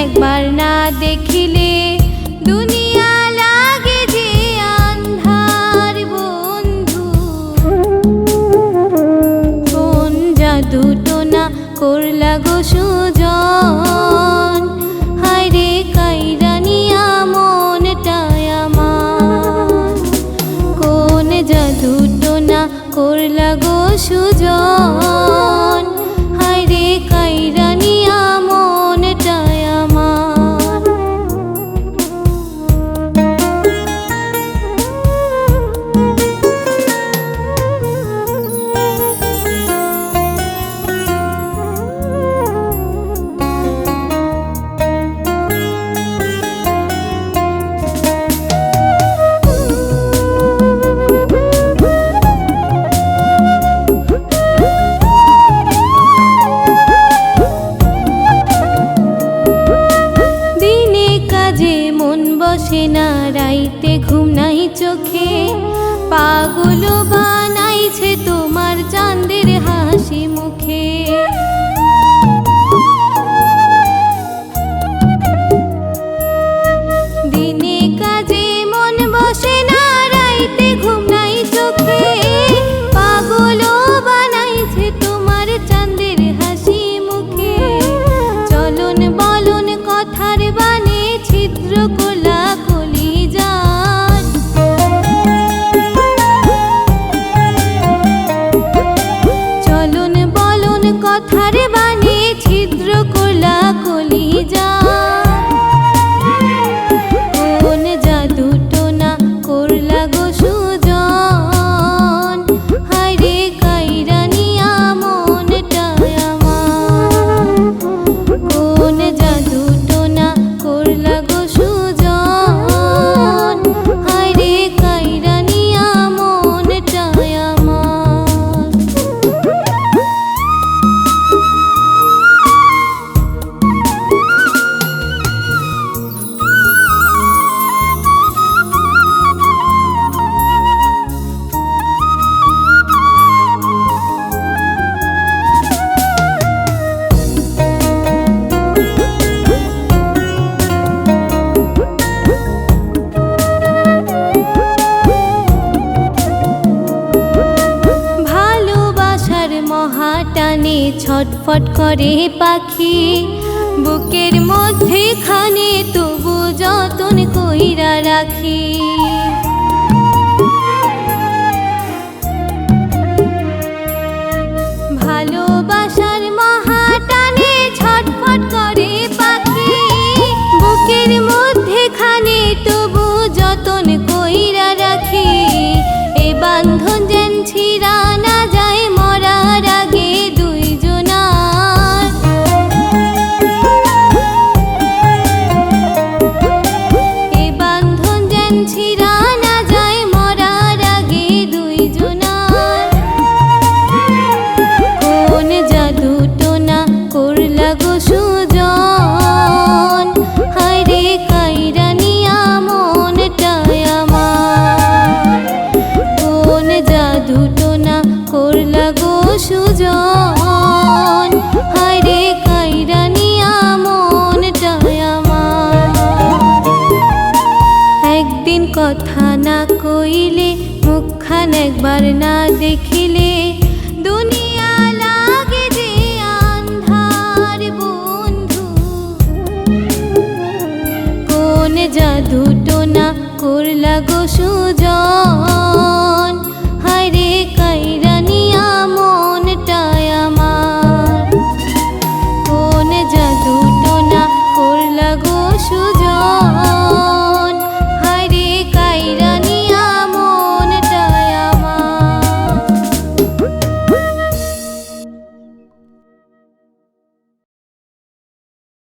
একবার না দেখিলে দুনিয়া লাগে যে আন্ধার বন্ধু। কোন জাদু টোনা কোন করলা গো সুজন? পাগল বা ছটফট করে পাখি। বুকের মধ্যে খানে তবু যতন কইরা রাখি। না দেখিলে দুনিয়া লাগে যে আন্ধার বন্ধু। কোন জাদু টোনা করলা গো সুজন?